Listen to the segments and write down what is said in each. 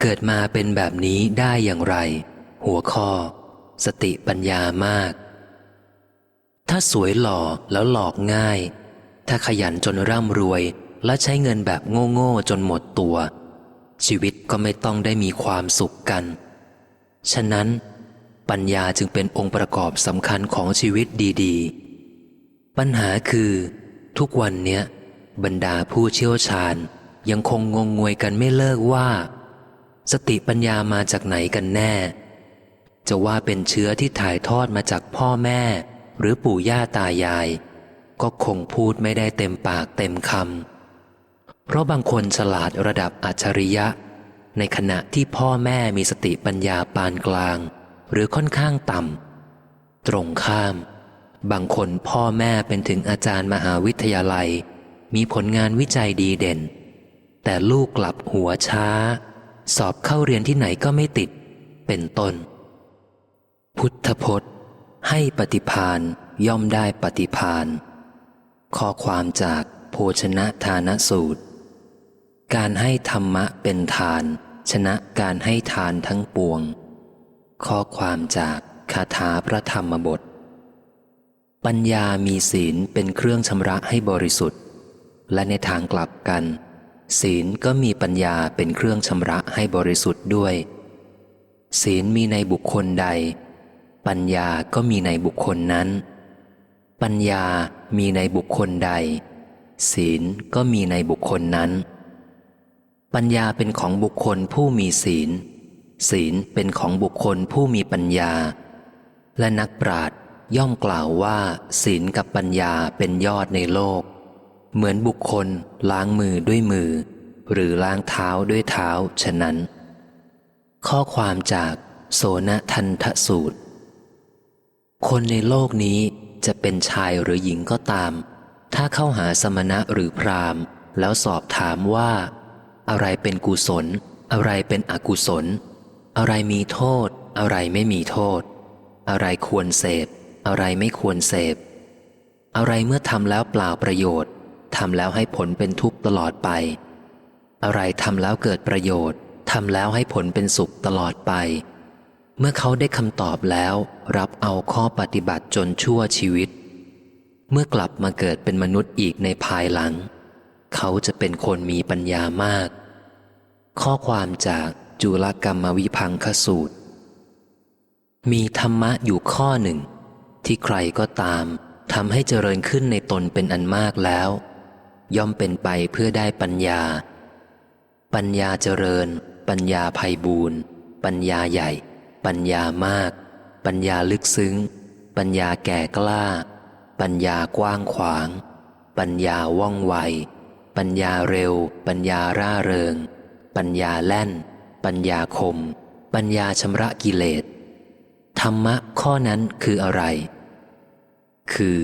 เกิดมาเป็นแบบนี้ได้อย่างไร หัวข้อ สติปัญญามาก ถ้าสวยหล่อแล้วหลอกง่าย ถ้าขยันจนร่ำรวย และใช้เงินแบบโง่ๆจนหมดตัว ชีวิตก็ไม่ต้องได้มีความสุขกัน ฉะนั้น ปัญญาจึงเป็นองค์ประกอบสำคัญของชีวิตดีๆ ปัญหาคือ ทุกวันเนี้ย บรรดาผู้เชี่ยวชาญยังคงงงงวยกันไม่เลิกว่า สติปัญญามาจากไหนกันแน่ จะว่าเป็นเชื้อที่ถ่ายทอดมาจากพ่อแม่ หรือปู่ย่าตายาย ก็คงพูดไม่ได้เต็มปากเต็มคำเพราะบางคนฉลาดระดับอัจฉริยะ ในขณะที่พ่อแม่มีสติปัญญาปานกลาง หรือค่อนข้างต่ำตรงข้าม บางคนพ่อแม่เป็นถึงอาจารย์มหาวิทยาลัย มีผลงานวิจัยดีเด่น แต่ลูกกลับหัวช้า สอบเข้าเรียนที่ไหนก็ไม่ติด เป็นต้น พุทธพจน์ ให้ปฏิพานย่อมได้ปฏิพานข้อความจากโภชนะทานสูตร การให้ธรรมะเป็นทาน ชนะการให้ทานทั้งปวง ข้อความจากคาถาพระธรรมบท ปัญญามีศีลเป็นเครื่องชำระให้บริสุทธิ์ และในทางกลับกัน ศีลก็มีปัญญาเป็นเครื่องชำระให้บริสุทธิ์ด้วย ศีลมีในบุคคลใด ปัญญาก็มีในบุคคลนั้น ปัญญามีในบุคคลใด ศีลก็มีในบุคคลนั้น ปัญญาเป็นของบุคคลผู้มีศีล ศีลเป็นของบุคคลผู้มีปัญญา และนักปราชญ์ย่อมกล่าวว่า ศีลกับปัญญาเป็นยอดในโลก เหมือนบุคคลล้างมือด้วยมือ หรือล้างเท้าด้วยเท้าฉะนั้น ข้อความจากโสนทันทสูตร คนในโลกนี้จะเป็นชายหรือหญิงก็ตาม ถ้าเข้าหาสมณะหรือพราหมณ์แล้วสอบถามว่า อะไรเป็นกุศล อะไรเป็นอกุศล อะไรมีโทษ อะไรไม่มีโทษ อะไรควรเสพ อะไรไม่ควรเสพ อะไรเมื่อทำแล้วเปล่าประโยชน์ ทำแล้วให้ผลเป็นทุกข์ตลอดไป อะไรทำแล้วเกิดประโยชน์ทำแล้วให้ผลเป็นสุขตลอดไป เมื่อเขาได้คำตอบแล้ว รับเอาข้อปฏิบัติจนชั่วชีวิต เมื่อกลับมาเกิดเป็นมนุษย์อีกในภายหลัง เขาจะเป็นคนมีปัญญามาก ข้อความจากจุลกรรมวิพังคสูตร มีธรรมะอยู่ข้อหนึ่ง ที่ใครก็ตามทำให้เจริญขึ้นในตนเป็นอันมากแล้ว ย่อมเป็นไปเพื่อได้ปัญญา ปัญญาเจริญ ปัญญาภัยบูรณ์ปัญญาใหญ่ ปัญญามาก ปัญญาลึกซึ้ง ปัญญาแก่กล้า ปัญญากว้างขวาง ปัญญาว่องไว ปัญญาเร็ว ปัญญาร่าเริง ปัญญาแล่น ปัญญาคม ปัญญาชำระกิเลส ธรรมะข้อนั้นคืออะไร คือ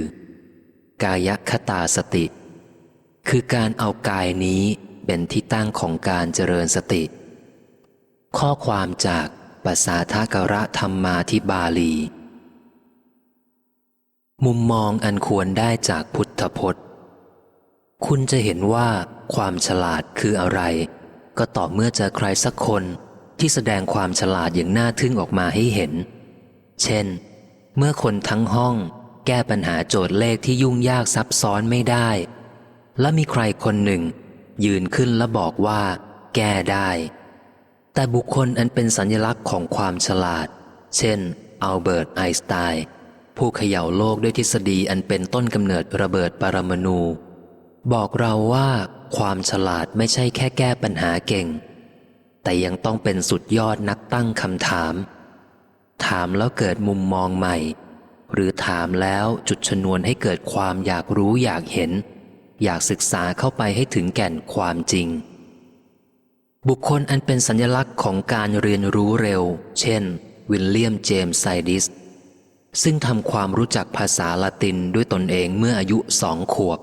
กายคตาสติ คือการเอากายนี้เป็นที่ตั้งของการเจริญสติ ข้อความจากภาษาทากระธรรมาธิบาลี มุมมองอันควรได้จากพุทธพจน์ คุณจะเห็นว่าความฉลาดคืออะไร ก็ต่อเมื่อเจอใครสักคนที่แสดงความฉลาดอย่างน่าทึ่งออกมาให้เห็น เช่น เมื่อคนทั้งห้อง แก้ปัญหาโจทย์เลขที่ยุ่งยากซับซ้อนไม่ได้ และมีใครคนหนึ่ง ยืนขึ้นและบอกว่า แก้ได้ แต่บุคคลอันเป็นสัญลักษณ์ของความฉลาด เช่นอัลเบิร์ตไอน์สไตน์ผู้เขย่าโลกด้วยทฤษฎีอันเป็นต้นกำเนิดระเบิดปรมาณูบอกเราว่าความฉลาดไม่ใช่แค่แก้ปัญหาเก่ง แต่ยังต้องเป็นสุดยอดนักตั้งคำถาม ถามแล้วเกิดมุมมองใหม่ หรือถามแล้วจุดชนวนให้เกิดความอยากรู้อยากเห็น อยากศึกษาเข้าไปให้ถึงแก่นความจริง บุคคลอันเป็นสัญลักษณ์ของการเรียนรู้เร็ว เช่น วิลเลียมเจมส์ไซดิส ซึ่งทำความรู้จักภาษาละตินด้วยตนเองเมื่ออายุสองขวบ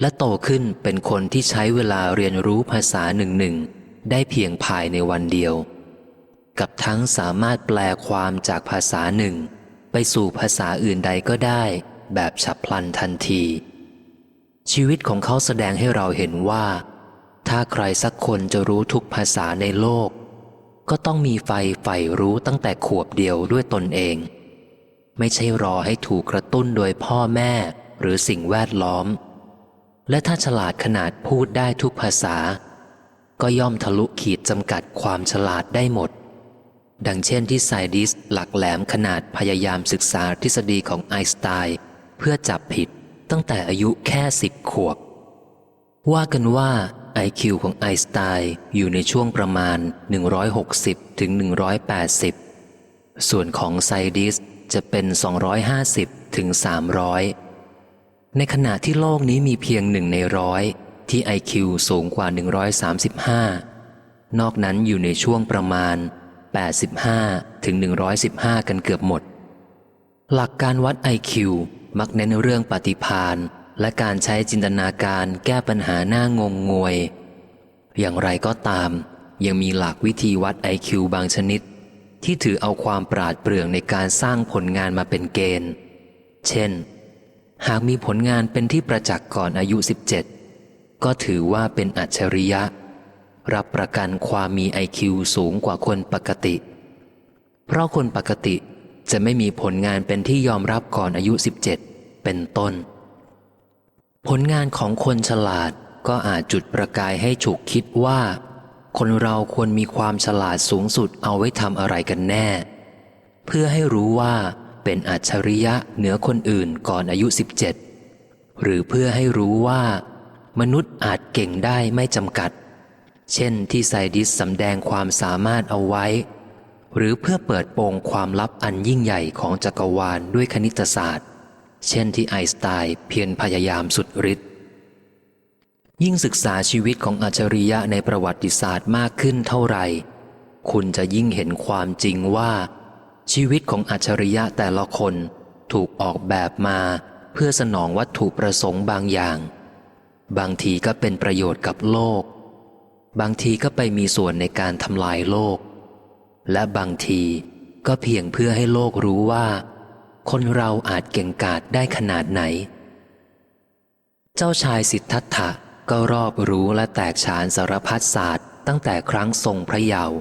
และโตขึ้นเป็นคนที่ใช้เวลาเรียนรู้ภาษาหนึ่งหนึ่งได้เพียงภายในวันเดียว กับทั้งสามารถแปลความจากภาษาหนึ่ง ไปสู่ภาษาอื่นใดก็ได้ แบบฉับพลันทันที ชีวิตของเขาแสดงให้เราเห็นว่า ถ้าใครสักคนจะรู้ทุกภาษาในโลก ก็ต้องมีไฟใฝ่รู้ตั้งแต่ขวบเดียวด้วยตนเอง ไม่ใช่รอให้ถูกกระตุ้นโดยพ่อแม่หรือสิ่งแวดล้อม และถ้าฉลาดขนาดพูดได้ทุกภาษา ก็ย่อมทะลุขีดจำกัดความฉลาดได้หมด ดังเช่นที่ไซดิสหลักแหลมขนาดพยายามศึกษาทฤษฎีของไอน์สไตน์เพื่อจับผิด ตั้งแต่อายุแค่สิบขวบ ว่ากันว่า IQ ของไอน์สไตน์อยู่ในช่วงประมาณ 160ถึง180 ส่วนของไซดิสจะเป็น 250ถึง300 ในขณะที่โลกนี้มีเพียงหนึ่งในร้อยที่ IQ สูงกว่า 135 นอกนั้นอยู่ในช่วงประมาณ 85ถึง115 กันเกือบหมด หลักการวัด IQ มักเน้นเรื่องปฏิพานและการใช้จินตนาการแก้ปัญหาหน้างงงวย อย่างไรก็ตาม ยังมีหลักวิธีวัด IQ บางชนิด ที่ถือเอาความปราดเปรื่องในการสร้างผลงานมาเป็นเกณฑ์ เช่น หากมีผลงานเป็นที่ประจักษ์ก่อนอายุ 17 ก็ถือว่าเป็นอัจฉริยะ รับประกันความมี IQ สูงกว่าคนปกติ เพราะคนปกติ จะไม่มีผลงานเป็นที่ยอมรับก่อนอายุ 17 เป็นต้น ผลงานของคนฉลาดก็อาจจุดประกายให้ฉุกคิดว่า คนเราควรมีความฉลาดสูงสุดเอาไว้ทำอะไรกันแน่ เพื่อให้รู้ว่าเป็นอัจฉริยะเหนือคนอื่นก่อนอายุ 17 หรือเพื่อให้รู้ว่า มนุษย์อาจเก่งได้ไม่จำกัด เช่นที่ไซดิสสำแดงความสามารถเอาไว้ หรือเพื่อเปิดโปงความลับอันยิ่งใหญ่ของจักรวาลด้วยคณิตศาสตร์ เช่นที่ไอน์สไตน์เพียรพยายามสุดฤทธิ์ยิ่งศึกษาชีวิตของอัจฉริยะในประวัติศาสตร์มากขึ้นเท่าไหร่ คุณจะยิ่งเห็นความจริงว่า ชีวิตของอัจฉริยะแต่ละคนถูกออกแบบมาเพื่อสนองวัตถุประสงค์บางอย่าง บางทีก็เป็นประโยชน์กับโลก บางทีก็ไปมีส่วนในการทำลายโลก และบางทีก็เพียงเพื่อให้โลกรู้ว่า คนเราอาจเก่งกาจได้ขนาดไหน เจ้าชายสิทธัตถะก็รอบรู้และแตกฉานสารพัดศาสตร์ตั้งแต่ครั้งทรงพระเยาว์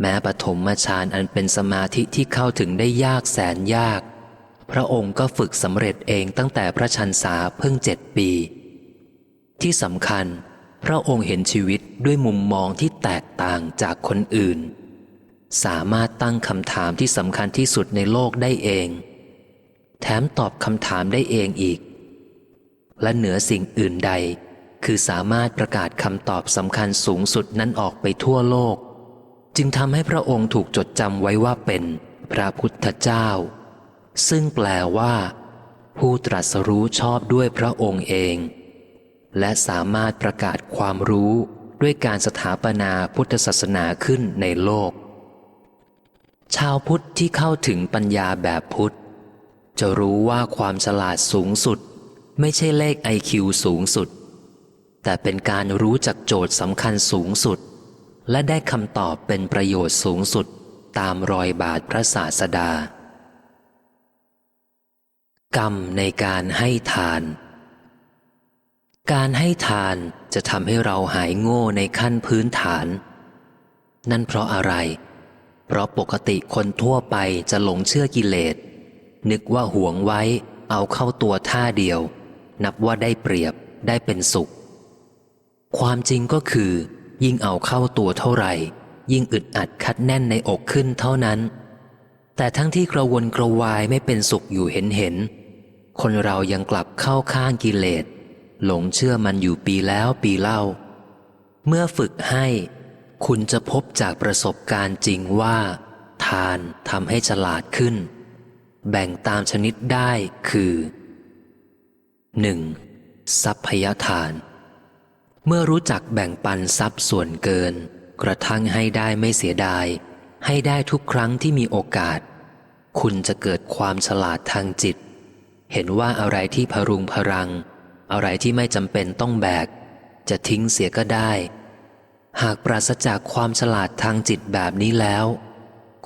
แม้ปฐมฌานอันเป็นสมาธิที่เข้าถึงได้ยากแสนยาก พระองค์ก็ฝึกสำเร็จเองตั้งแต่พระชันษาเพิ่งเจ็ดปี ที่สำคัญ พระองค์เห็นชีวิตด้วยมุมมองที่แตกต่างจากคนอื่น สามารถตั้งคำถามที่สำคัญที่สุดในโลกได้เอง แถมตอบคำถามได้เองอีก และเหนือสิ่งอื่นใด คือสามารถประกาศคำตอบสำคัญสูงสุดนั้นออกไปทั่วโลก จึงทำให้พระองค์ถูกจดจำไว้ว่าเป็นพระพุทธเจ้า ซึ่งแปลว่า ผู้ตรัสรู้ชอบด้วยพระองค์เอง และสามารถประกาศความรู้ด้วยการสถาปนาพุทธศาสนาขึ้นในโลก ชาวพุทธที่เข้าถึงปัญญาแบบพุทธ จะรู้ว่าความฉลาดสูงสุด ไม่ใช่เลขไอคิวสูงสุด แต่เป็นการรู้จักโจทย์สำคัญสูงสุด และได้คำตอบเป็นประโยชน์สูงสุดตามรอยบาทพระศาสดา กรรมในการให้ทาน การให้ทานจะทำให้เราหายโง่ในขั้นพื้นฐาน นั่นเพราะอะไรเพราะปกติคนทั่วไปจะหลงเชื่อกิเลส นึกว่าหวงไว้เอาเข้าตัวท่าเดียว นับว่าได้เปรียบได้เป็นสุข ความจริงก็คือ ยิ่งเอาเข้าตัวเท่าไหร่ ยิ่งอึดอัดคัดแน่นในอกขึ้นเท่านั้น แต่ทั้งที่กระวนกระวายไม่เป็นสุขอยู่เห็นเห็น คนเรายังกลับเข้าข้างกิเลส หลงเชื่อมันอยู่ปีแล้วปีเล่า เมื่อฝึกให้ คุณจะพบจากประสบการณ์จริงว่า ทานทำให้ฉลาดขึ้น แบ่งตามชนิดได้คือ 1. ทรัพยทาน เมื่อรู้จักแบ่งปันทรัพย์ส่วนเกิน กระทั่งให้ได้ไม่เสียดาย ให้ได้ทุกครั้งที่มีโอกาส คุณจะเกิดความฉลาดทางจิต เห็นว่าอะไรที่พรุงพรัง อะไรที่ไม่จำเป็นต้องแบก จะทิ้งเสียก็ได้ หากปราศจากความฉลาดทางจิตแบบนี้แล้ว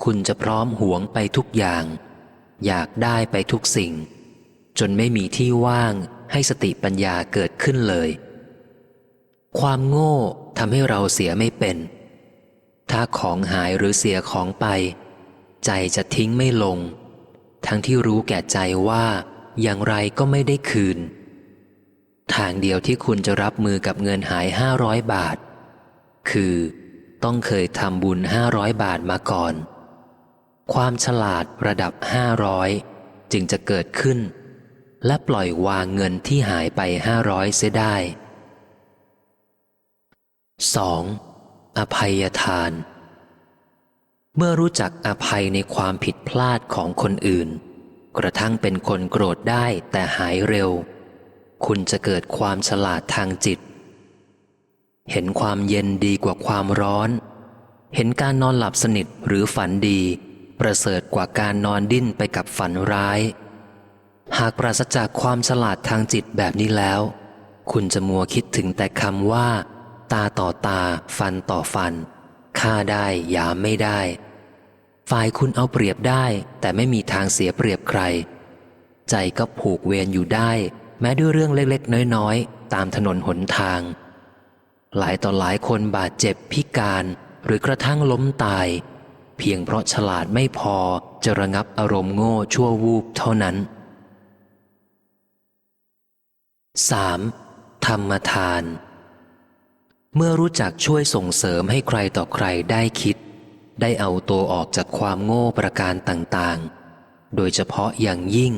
คุณจะพร้อมหวงไปทุกอย่าง อยากได้ไปทุกสิ่ง จนไม่มีที่ว่างให้สติปัญญาเกิดขึ้นเลย ความโง่ทำให้เราเสียไม่เป็น ถ้าของหายหรือเสียของไป ใจจะทิ้งไม่ลง ทั้งที่รู้แก่ใจว่าอย่างไรก็ไม่ได้คืน ทางเดียวที่คุณจะรับมือกับเงินหายห้าร้อยบาท คือ ต้องเคยทำบุญห้าร้อยบาทมาก่อน ความฉลาดระดับห้าร้อยจึงจะเกิดขึ้น และปล่อยวางเงินที่หายไปห้าร้อยเสียได้ 2. อภัยทาน เมื่อรู้จักอภัยในความผิดพลาดของคนอื่น กระทั่งเป็นคนโกรธได้แต่หายเร็ว คุณจะเกิดความฉลาดทางจิต เห็นความเย็นดีกว่าความร้อน เห็นการนอนหลับสนิทหรือฝันดี ประเสริฐกว่าการนอนดิ้นไปกับฝันร้าย หากปราศจากความฉลาดทางจิตแบบนี้แล้ว คุณจะมัวคิดถึงแต่คำว่า ตาต่อตา ฟันต่อฟันฆ่าได้ยามไม่ได้ ฝ่ายคุณเอาเปรียบได้ แต่ไม่มีทางเสียเปรียบใคร ใจก็ผูกเวรอยู่ได้ แม้ด้วยเรื่องเล็กๆ น้อยๆ ตามถนนหนทาง หลายต่อหลายคนบาดเจ็บพิการหรือกระทั่งล้มตาย เพียงเพราะฉลาดไม่พอจะระงับอารมณ์โง่ชั่ววูบเท่านั้น 3. ธรรมทาน เมื่อรู้จักช่วยส่งเสริมให้ใครต่อใครได้คิด ได้เอาตัวออกจากความโง่ประการต่างๆ โดยเฉพาะอย่างยิ่ง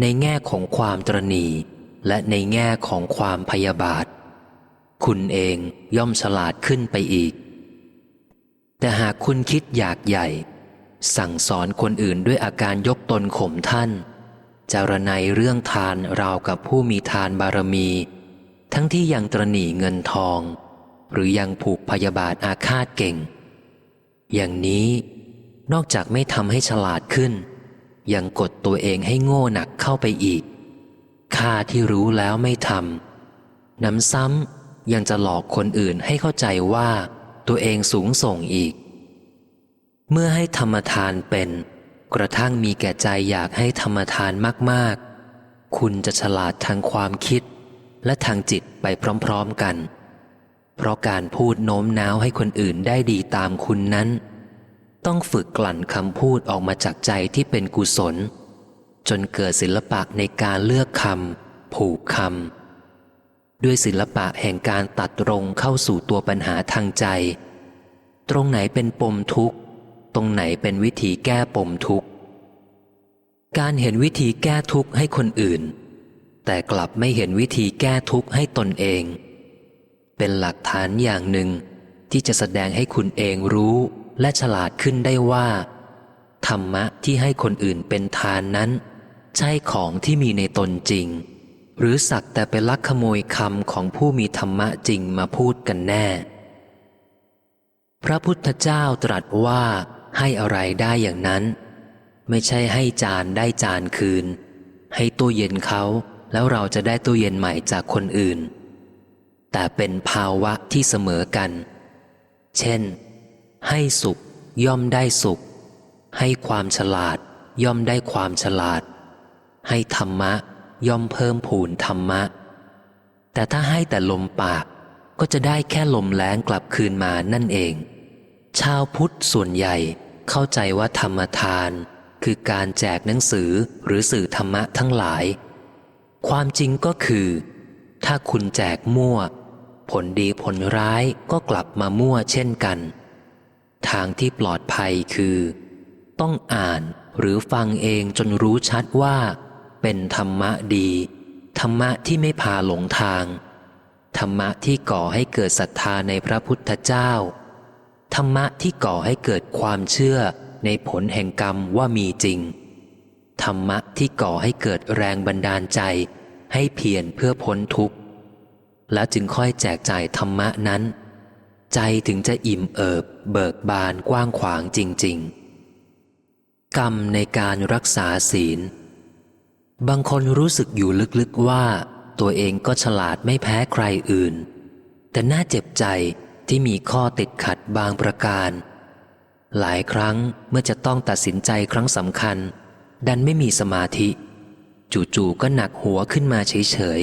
ในแง่ของความตรณีและในแง่ของความพยาบาท คุณเองย่อมฉลาดขึ้นไปอีก แต่หากคุณคิดอยากใหญ่ สั่งสอนคนอื่นด้วยอาการยกตนข่มท่าน จารณัยเรื่องทานราวกับผู้มีทานบารมี ทั้งที่ยังตรณีเงินทอง หรือยังผูกพยาบาทอาฆาตเก่ง อย่างนี้นอกจากไม่ทำให้ฉลาดขึ้น ยังกดตัวเองให้โง่หนักเข้าไปอีกข้าที่รู้แล้วไม่ทำน้ำซ้ำ ยังจะหลอกคนอื่นให้เข้าใจว่า ตัวเองสูงส่งอีก เมื่อให้ธรรมทานเป็น กระทั่งมีแก่ใจอยากให้ธรรมทานมากๆ คุณจะฉลาดทางความคิด และทางจิตไปพร้อมๆกัน เพราะการพูดโน้มน้าวให้คนอื่นได้ดีตามคุณนั้น ต้องฝึกกลั่นคำพูดออกมาจากใจที่เป็นกุศล จนเกิดศิลปะในการเลือกคำผูกคำ ด้วยศิลปะแห่งการตัดตรงเข้าสู่ตัวปัญหาทางใจ ตรงไหนเป็นปมทุกข์ ตรงไหนเป็นวิธีแก้ปมทุกข์ การเห็นวิธีแก้ทุกข์ให้คนอื่น แต่กลับไม่เห็นวิธีแก้ทุกข์ให้ตนเอง เป็นหลักฐานอย่างหนึ่ง ที่จะแสดงให้คุณเองรู้และฉลาดขึ้นได้ว่า ธรรมะที่ให้คนอื่นเป็นทานนั้น ใช่ของที่มีในตนจริง หรือสักแต่เป็นลักขโมยคำของผู้มีธรรมะจริงมาพูดกันแน่ พระพุทธเจ้าตรัสว่าให้อะไรได้อย่างนั้น ไม่ใช่ให้จานได้จานคืน ให้ตู้เย็นเขาแล้วเราจะได้ตู้เย็นใหม่จากคนอื่น แต่เป็นภาวะที่เสมอกัน เช่น ให้สุขย่อมได้สุข ให้ความฉลาดย่อมได้ความฉลาด ให้ธรรมะ ย่อมเพิ่มผูนธรรมะ แต่ถ้าให้แต่ลมปากก็จะได้แค่ลมแล้งกลับคืนมานั่นเอง ชาวพุทธส่วนใหญ่เข้าใจว่าธรรมทาน คือการแจกหนังสือหรือสื่อธรรมะทั้งหลาย ความจริงก็คือ ถ้าคุณแจกมั่ว ผลดีผลร้ายก็กลับมามั่วเช่นกัน ทางที่ปลอดภัยคือ ต้องอ่านหรือฟังเองจนรู้ชัดว่า เป็นธรรมะดี ธรรมะที่ไม่พาหลงทาง ธรรมะที่ก่อให้เกิดศรัทธาในพระพุทธเจ้า ธรรมะที่ก่อให้เกิดความเชื่อในผลแห่งกรรมว่ามีจริง ธรรมะที่ก่อให้เกิดแรงบันดาลใจ ให้เพียรเพื่อพ้นทุกข์ แล้วจึงค่อยแจกจ่ายธรรมะนั้น ใจถึงจะอิ่มเอิบ เบิกบานกว้างขวางจริง ๆ กรรมในการรักษาศีล บางคนรู้สึกอยู่ลึกๆว่า ตัวเองก็ฉลาดไม่แพ้ใครอื่น แต่น่าเจ็บใจที่มีข้อติดขัดบางประการ หลายครั้งเมื่อจะต้องตัดสินใจครั้งสำคัญ ดันไม่มีสมาธิ จู่ๆก็หนักหัวขึ้นมาเฉย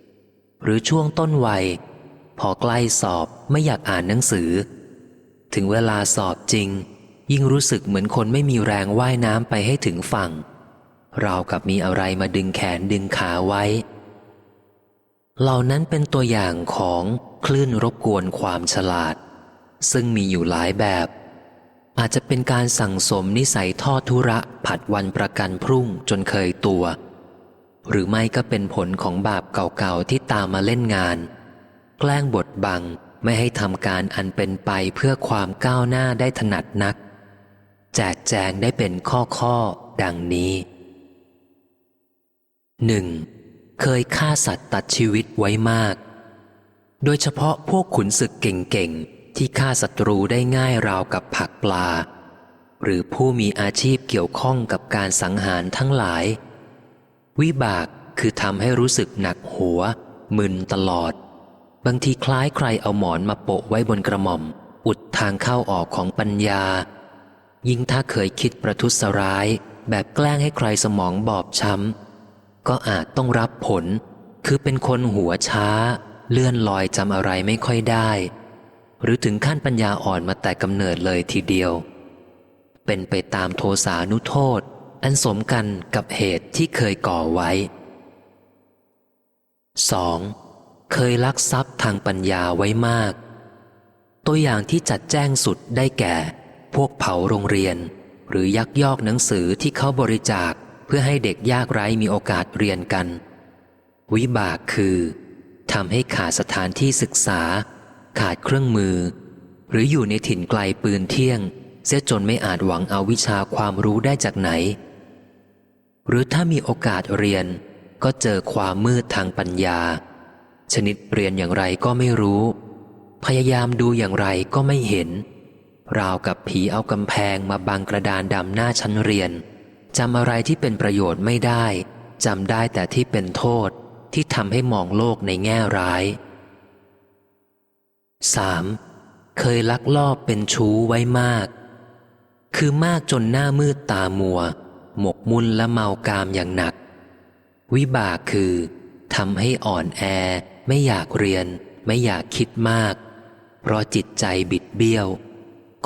ๆ หรือช่วงต้นวัย พอใกล้สอบไม่อยากอ่านหนังสือ ถึงเวลาสอบจริง ยิ่งรู้สึกเหมือนคนไม่มีแรงว่ายน้ำไปให้ถึงฝั่ง ราวกับมีอะไรมาดึงแขนดึงขาไว้ เหล่านั้นเป็นตัวอย่างของคลื่นรบกวนความฉลาด ซึ่งมีอยู่หลายแบบ อาจจะเป็นการสั่งสมนิสัยทอดทุระผัดวันประกันพรุ่งจนเคยตัว หรือไม่ก็เป็นผลของบาปเก่าๆที่ตามมาเล่นงาน แกล้งบดบังไม่ให้ทำการอันเป็นไปเพื่อความก้าวหน้าได้ถนัดนัก แจกแจงได้เป็นข้อๆดังนี้ 1. เคยฆ่าสัตว์ตัดชีวิตไว้มาก โดยเฉพาะพวกขุนศึกเก่งๆ ที่ฆ่าศัตรูได้ง่ายราวกับผักปลา หรือผู้มีอาชีพเกี่ยวข้องกับการสังหารทั้งหลาย วิบากคือทำให้รู้สึกหนักหัว มึนตลอด บางทีคล้ายใครเอาหมอนมาโปะไว้บนกระหม่อม อุดทางเข้าออกของปัญญา ยิ่งถ้าเคยคิดประทุษร้าย แบบแกล้งให้ใครสมองบอบช้ำ ก็อาจต้องรับผล คือเป็นคนหัวช้า เลื่อนลอยจำอะไรไม่ค่อยได้ หรือถึงขั้นปัญญาอ่อนมาแต่กำเนิดเลยทีเดียว เป็นไปตามโทสานุโทษ อันสมกันกับเหตุที่เคยก่อไว้ 2. เคยลักทรัพย์ทางปัญญาไว้มาก ตัวอย่างที่จัดแจ้งสุดได้แก่ พวกเผาโรงเรียน หรือยักยอกหนังสือที่เขาบริจาค เพื่อให้เด็กยากไร้มีโอกาสเรียนกัน วิบากคือทำให้ขาดสถานที่ศึกษา ขาดเครื่องมือ หรืออยู่ในถิ่นไกลปืนเที่ยง เสียจนไม่อาจหวังเอาวิชาความรู้ได้จากไหน หรือถ้ามีโอกาสเรียน ก็เจอความมืดทางปัญญา ชนิดเรียนอย่างไรก็ไม่รู้ พยายามดูอย่างไรก็ไม่เห็น ราวกับผีเอากำแพงมาบังกระดานดำหน้าชั้นเรียน จำอะไรที่เป็นประโยชน์ไม่ได้จำได้แต่ที่เป็นโทษที่ทำให้มองโลกในแง่ร้าย 3. เคยลักลอบเป็นชู้ไว้มาก คือมากจนหน้ามืดตามัว หมกมุ่นและเมากามอย่างหนัก วิบากคือทำให้อ่อนแอ ไม่อยากเรียน ไม่อยากคิดมาก เพราะจิตใจบิดเบี้ยว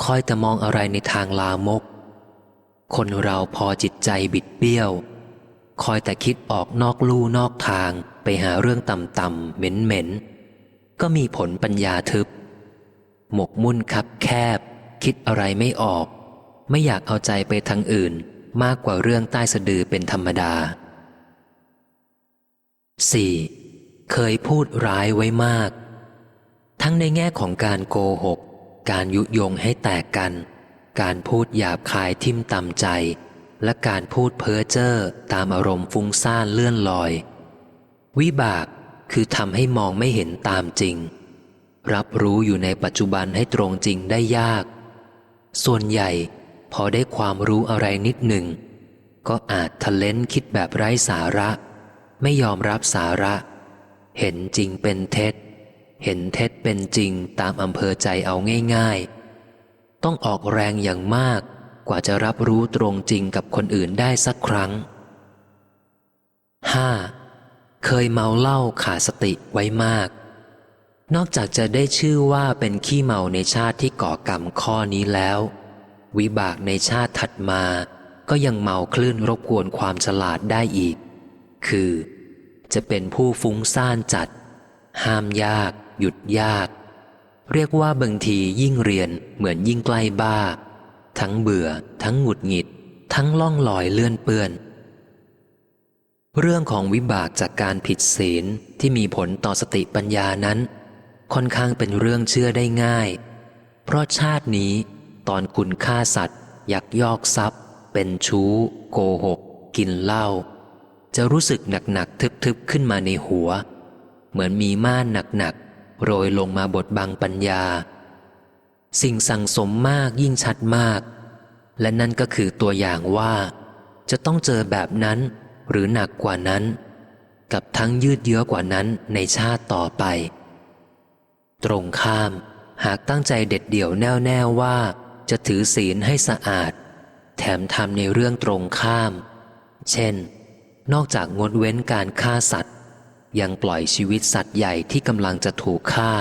คอยแต่มองอะไรในทางลามก คนเราพอจิตใจบิดเบี้ยว คอยแต่คิดออกนอกลู่นอกทางไปหาเรื่องต่ำๆเหม็นๆ ก็มีผลปัญญาทึบ หมกมุ่นคับแคบ คิดอะไรไม่ออก ไม่อยากเอาใจไปทางอื่นมากกว่าเรื่องใต้สะดือเป็นธรรมดา 4. เคยพูดร้ายไว้มาก ทั้งในแง่ของการโกหก การยุยงให้แตกกัน การพูดหยาบคายทิมตำใจ และการพูดเพ้อเจ้อตามอารมณ์ฟุ้งซ่านเลื่อนลอย วิบากคือทำให้มองไม่เห็นตามจริง รับรู้อยู่ในปัจจุบันให้ตรงจริงได้ยาก ส่วนใหญ่พอได้ความรู้อะไรนิดหนึ่ง ก็อาจทะเลนคิดแบบไร้สาระ ไม่ยอมรับสาระ เห็นจริงเป็นเท็จ เห็นเท็จเป็นจริงตามอำเภอใจเอาง่าย ๆ ต้องออกแรงอย่างมาก กว่าจะรับรู้ตรงจริงกับคนอื่นได้สักครั้ง 5. เคยเมาเหล้าขาดสติไว้มาก นอกจากจะได้ชื่อว่าเป็นขี้เมาในชาติที่ก่อกรรมข้อนี้แล้ว วิบากในชาติถัดมา ก็ยังเมาคลื่นรบกวนความฉลาดได้อีก คือ จะเป็นผู้ฟุ้งซ่านจัด ห้ามยาก หยุดยาก เรียกว่าบางทียิ่งเรียนเหมือนยิ่งใกล้บ้า ทั้งเบื่อ ทั้งหงุดหงิด ทั้งล่องลอยเลื่อนเปื้อน เรื่องของวิบากจากการผิดศีลที่มีผลต่อสติปัญญานั้น ค่อนข้างเป็นเรื่องเชื่อได้ง่าย เพราะชาตินี้ตอนคุณฆ่าสัตว์ ยักยอกทรัพย์ เป็นชู้ โกหก กินเหล้าจะรู้สึกหนักๆทึบๆขึ้นมาในหัว เหมือนมีม่านหนักๆ โรยลงมาบดบังปัญญา สิ่งสั่งสมมากยิ่งชัดมาก และนั่นก็คือตัวอย่างว่า จะต้องเจอแบบนั้น หรือหนักกว่านั้น กับทั้งยืดเยื้อกว่านั้นในชาติต่อไป ตรงข้าม หากตั้งใจเด็ดเดี่ยวแน่วแน่ว่า จะถือศีลให้สะอาด แถมทำในเรื่องตรงข้าม เช่น นอกจากงดเว้นการฆ่าสัตว์ ยังปล่อยชีวิตสัตว์ใหญ่ที่กำลังจะถูกฆ่า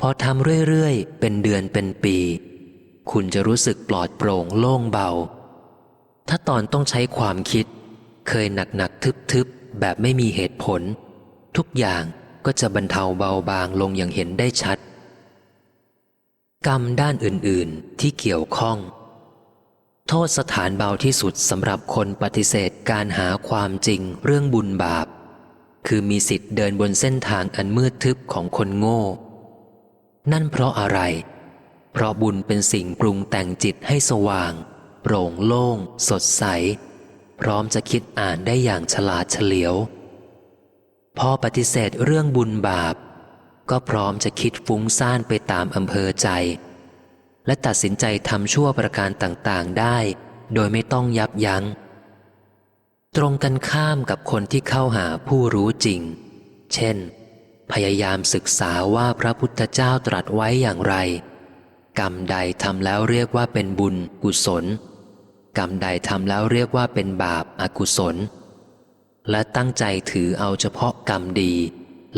พอทำเรื่อยๆ เป็นเดือนเป็นปี คุณจะรู้สึกปลอดโปร่งโล่งเบา ถ้าตอนต้องใช้ความคิด เคยหนักหนักทึบทึบๆ แบบไม่มีเหตุผล ทุกอย่างก็จะบรรเทาเบาบางลงอย่างเห็นได้ชัด กรรมด้านอื่นๆที่เกี่ยวข้อง โทษสถานเบาที่สุดสำหรับคนปฏิเสธการหาความจริงเรื่องบุญบาป คือมีสิทธิ์เดินบนเส้นทางอันมืดทึบของคนโง่ นั่นเพราะอะไร เพราะบุญเป็นสิ่งปรุงแต่งจิตให้สว่าง โปร่งโล่ง สดใส พร้อมจะคิดอ่านได้อย่างฉลาดเฉลียว พอปฏิเสธเรื่องบุญบาป ก็พร้อมจะคิดฟุ้งซ่านไปตามอำเภอใจ และตัดสินใจทำชั่วประการต่างๆได้ โดยไม่ต้องยับยัง้ง ตรงกันข้ามกับคนที่เข้าหาผู้รู้จริง เช่น พยายามศึกษาว่าพระพุทธเจ้าตรัสไว้อย่างไร กรรมใดทำแล้วเรียกว่าเป็นบุญกุศล กรรมใดทำแล้วเรียกว่าเป็นบาปอากุศล และตั้งใจถือเอาเฉพาะกรรมดี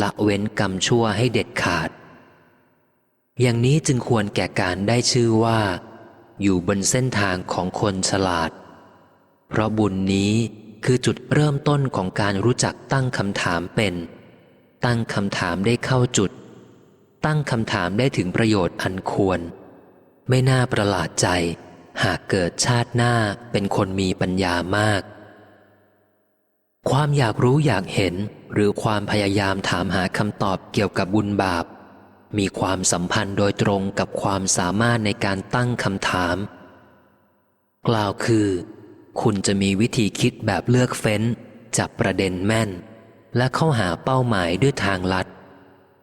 ละเว้นกรรมชั่วให้เด็ดขาด อย่างนี้จึงควรแก่การได้ชื่อว่า อยู่บนเส้นทางของคนฉลาด เพราะบุญนี้ คือจุดเริ่มต้นของการรู้จักตั้งคำถามเป็น ตั้งคำถามได้เข้าจุด ตั้งคำถามได้ถึงประโยชน์อันควร ไม่น่าประหลาดใจ หากเกิดชาติหน้าเป็นคนมีปัญญามาก ความอยากรู้อยากเห็นหรือความพยายามถามหาคำตอบเกี่ยวกับบุญบาป มีความสัมพันธ์โดยตรงกับความสามารถในการตั้งคำถาม กล่าวคือ คุณจะมีวิธีคิดแบบเลือกเฟ้น จับประเด็นแม่น และเข้าหาเป้าหมายด้วยทางลัด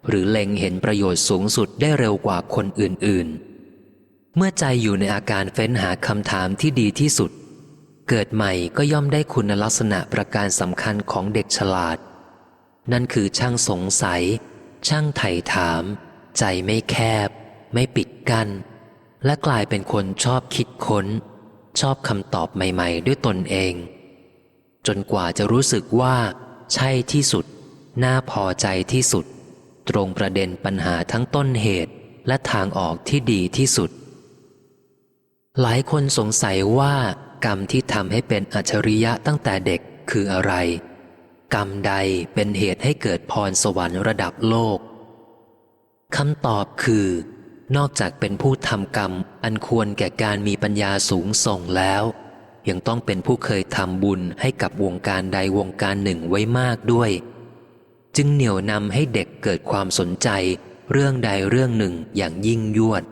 หรือเล็งเห็นประโยชน์สูงสุดได้เร็วกว่าคนอื่นๆ เมื่อใจอยู่ในอาการเฟ้นหาคำถามที่ดีที่สุด เกิดใหม่ก็ย่อมได้คุณลักษณะประการสำคัญของเด็กฉลาด นั่นคือช่างสงสัย ช่างไถ่ถาม ใจไม่แคบ ไม่ปิดกัน้นและกลายเป็นคนชอบคิดค้น ชอบคำตอบใหม่ ๆ ด้วยตนเอง จนกว่าจะรู้สึกว่า ใช่ที่สุด น่าพอใจที่สุด ตรงประเด็นปัญหาทั้งต้นเหตุและทางออกที่ดีที่สุด หลายคนสงสัยว่า กรรมที่ทำให้เป็นอัจฉริยะตั้งแต่เด็กคืออะไร กรรมใดเป็นเหตุให้เกิดพรสวรรค์ระดับโลกคำตอบคือ นอกจากเป็นผู้ทำกรรม อันควรแก่การมีปัญญาสูงส่งแล้ว ยังต้องเป็นผู้เคยทำบุญให้กับวงการใดวงการหนึ่งไว้มากด้วย จึงเหนี่ยวนำให้เด็กเกิดความสนใจ เรื่องใดเรื่องหนึ่งอย่างยิ่งยวด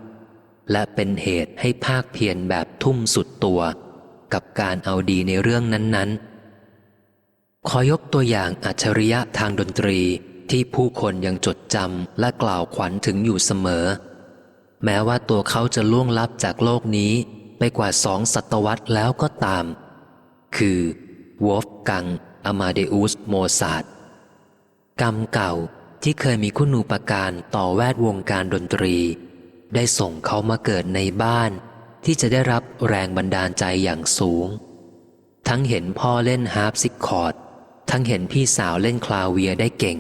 และเป็นเหตุให้ภาคเพียรแบบทุ่มสุดตัว กับการเอาดีในเรื่องนั้นๆ ขอยกตัวอย่างอัจฉริยะทางดนตรีที่ผู้คนยังจดจำและกล่าวขวัญถึงอยู่เสมอ แม้ว่าตัวเขาจะล่วงลับจากโลกนี้ไปกว่าสองศตวรรษแล้วก็ตาม คือวอฟกังอมาเดอุสโมซาร์ทกรรมเก่าที่เคยมีคุณูปการต่อแวดวงการดนตรี ได้ส่งเขามาเกิดในบ้าน ที่จะได้รับแรงบันดาลใจอย่างสูง ทั้งเห็นพ่อเล่นฮาร์ปซิคอร์ด ทั้งเห็นพี่สาวเล่นคลาเวียได้เก่ง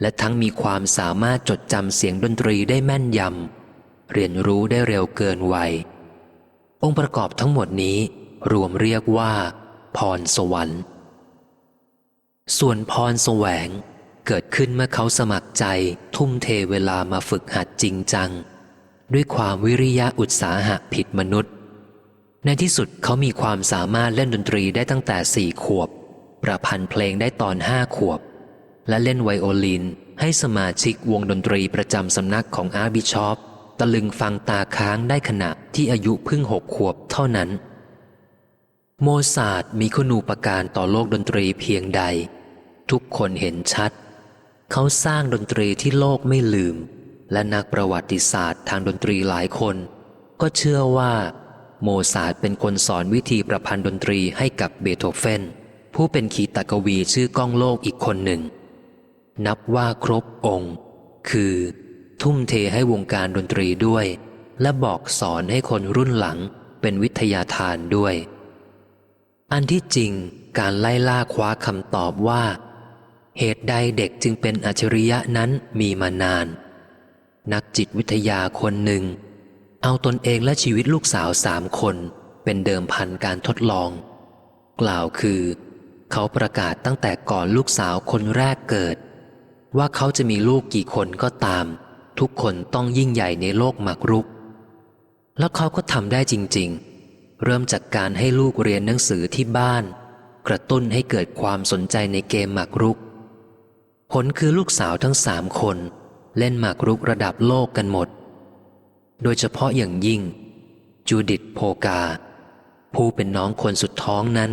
และทั้งมีความสามารถจดจำเสียงดนตรีได้แม่นยำ เรียนรู้ได้เร็วเกินวัย องค์ประกอบทั้งหมดนี้รวมเรียกว่า พรสวรรค์ ส่วนพรแสวงเกิดขึ้นเมื่อเขาสมัครใจทุ่มเทเวลามาฝึกหัดจริงจัง ด้วยความวิริยะอุตสาหะผิดมนุษย์ ในที่สุดเขามีความสามารถเล่นดนตรีได้ตั้งแต่สี่ขวบ ประพันธ์เพลงได้ตอนห้าขวบ และเล่นไวโอลินให้สมาชิกวงดนตรีประจำสำนักของอาร์บิชอป ตะลึงฟังตาค้างได้ขณะที่อายุเพิ่งหกขวบเท่านั้น โมซาร์ทมีคุณูปการต่อโลกดนตรีเพียงใด ทุกคนเห็นชัด เขาสร้างดนตรีที่โลกไม่ลืม และนักประวัติศาสตร์ทางดนตรีหลายคน ก็เชื่อว่า โมซาร์ทเป็นคนสอนวิธีประพันธ์ดนตรีให้กับเบโธเฟนผู้เป็นขีตกวีชื่อก้องโลกอีกคนหนึ่ง นับว่าครบองค์ คือ ทุ่มเทให้วงการดนตรีด้วย และบอกสอนให้คนรุ่นหลังเป็นวิทยาทานด้วย อันที่จริงการไล่ล่าคว้าคำตอบว่า เหตุใดเด็กจึงเป็นอัจฉริยะนั้นมีมานาน นักจิตวิทยาคนหนึ่ง เอาตนเองและชีวิตลูกสาวสามคนเป็นเดิมพันการทดลอง กล่าวคือ เขาประกาศตั้งแต่ก่อนลูกสาวคนแรกเกิด ว่าเขาจะมีลูกกี่คนก็ตาม ทุกคนต้องยิ่งใหญ่ในโลกหมากรุก แล้วเขาก็ทำได้จริง ๆ เริ่มจากการให้ลูกเรียนหนังสือที่บ้าน กระตุ้นให้เกิดความสนใจในเกมหมากรุก ผลคือลูกสาวทั้งสามคน เล่นหมากรุกระดับโลกกันหมด โดยเฉพาะอย่างยิ่ง จูดิตโพกา ผู้เป็นน้องคนสุดท้องนั้น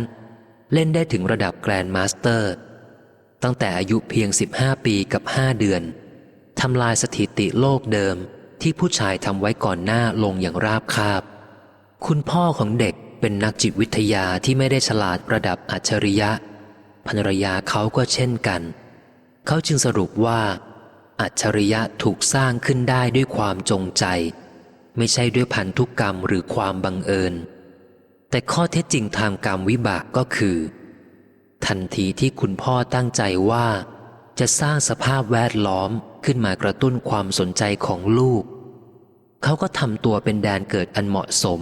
เล่นได้ถึงระดับแกรนด์มาสเตอร์ ตั้งแต่อายุเพียง 15 ปีกับ 5 เดือน ทำลายสถิติโลกเดิมที่ผู้ชายทำไว้ก่อนหน้าลงอย่างราบคาบ คุณพ่อของเด็กเป็นนักจิตวิทยาที่ไม่ได้ฉลาดระดับอัจฉริยะภรรยาเขาก็เช่นกัน เขาจึงสรุปว่า อัจฉริยะถูกสร้างขึ้นได้ด้วยความจงใจ ไม่ใช่ด้วยพันธุกกรรมหรือความบังเอิญ แต่ข้อเท็จจริงทางกรรมวิบากก็คือ ทันทีที่คุณพ่อตั้งใจว่า จะสร้างสภาพแวดล้อม ขึ้นมากระตุ้นความสนใจของลูก เขาก็ทำตัวเป็นแดนเกิดอันเหมาะสม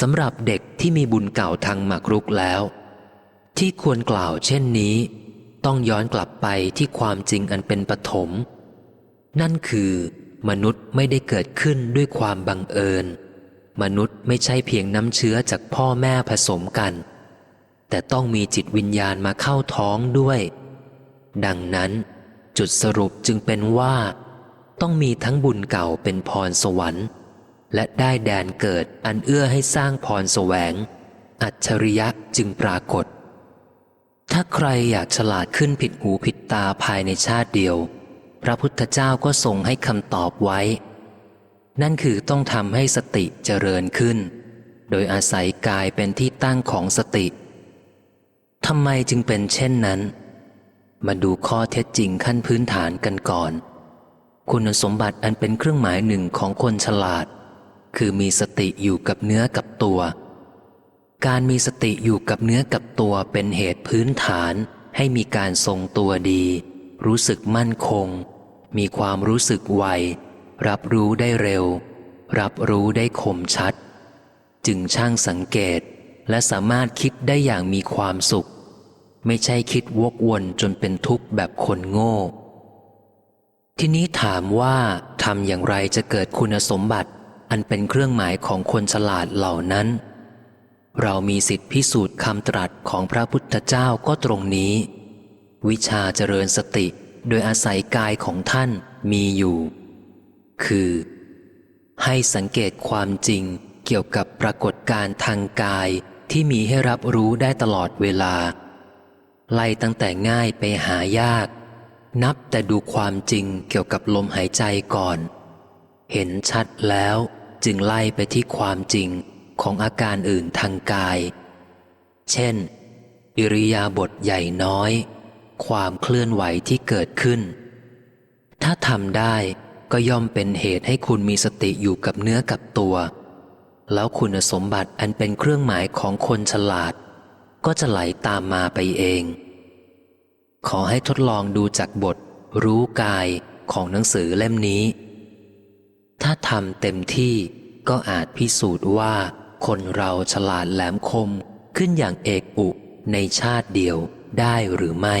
สำหรับเด็กที่มีบุญเก่าทางหมากรุกแล้ว ที่ควรกล่าวเช่นนี้ ต้องย้อนกลับไปที่ความจริงอันเป็นปฐมนั่นคือ มนุษย์ไม่ได้เกิดขึ้นด้วยความบังเอิญ มนุษย์ไม่ใช่เพียงน้ำเชื้อจากพ่อแม่ผสมกัน แต่ต้องมีจิตวิญญาณมาเข้าท้องด้วย ดังนั้น จุดสรุปจึงเป็นว่า ต้องมีทั้งบุญเก่าเป็นพรสวรรค์ และได้แดนเกิดอันเอื้อให้สร้างพรแสวง อัจฉริยะจึงปรากฏ ถ้าใครอยากฉลาดขึ้นผิดหูผิดตาภายในชาติเดียว พระพุทธเจ้าก็ทรงให้คำตอบไว้ นั่นคือต้องทำให้สติเจริญขึ้น โดยอาศัยกายเป็นที่ตั้งของสติทำไมจึงเป็นเช่นนั้น มาดูข้อเท็จจริงขั้นพื้นฐานกันก่อน คุณสมบัติอันเป็นเครื่องหมายหนึ่งของคนฉลาด คือมีสติอยู่กับเนื้อกับตัว การมีสติอยู่กับเนื้อกับตัวเป็นเหตุพื้นฐาน ให้มีการทรงตัวดี รู้สึกมั่นคง มีความรู้สึกไว รับรู้ได้เร็ว รับรู้ได้คมชัด จึงช่างสังเกตและสามารถคิดได้อย่างมีความสุข ไม่ใช่คิดวกวนจนเป็นทุกข์แบบคนโง่ ทีนี้ถามว่าทำอย่างไรจะเกิดคุณสมบัติ อันเป็นเครื่องหมายของคนฉลาดเหล่านั้น เรามีสิทธิพิสูจน์คำตรัสของพระพุทธเจ้าก็ตรงนี้ วิชาเจริญสติ โดยอาศัยกายของท่านมีอยู่ คือ ให้สังเกตความจริงเกี่ยวกับปรากฏการณ์ทางกายที่มีให้รับรู้ได้ตลอดเวลา ไล่ตั้งแต่ง่ายไปหายาก นับแต่ดูความจริงเกี่ยวกับลมหายใจก่อน เห็นชัดแล้วจึงไล่ไปที่ความจริงของอาการอื่นทางกาย เช่น อิริยาบถใหญ่น้อย ความเคลื่อนไหวที่เกิดขึ้น ถ้าทำได้ก็ย่อมเป็นเหตุให้คุณมีสติอยู่กับเนื้อกับตัว แล้วคุณสมบัติอันเป็นเครื่องหมายของคนฉลาด ก็จะไหลตามมาไปเอง ขอให้ทดลองดูจากบท รู้กายของหนังสือเล่มนี้ ถ้าทำเต็มที่ก็อาจพิสูจน์ว่า คนเราฉลาดแหลมคมขึ้นอย่างเอกอุในชาติเดียวได้หรือไม่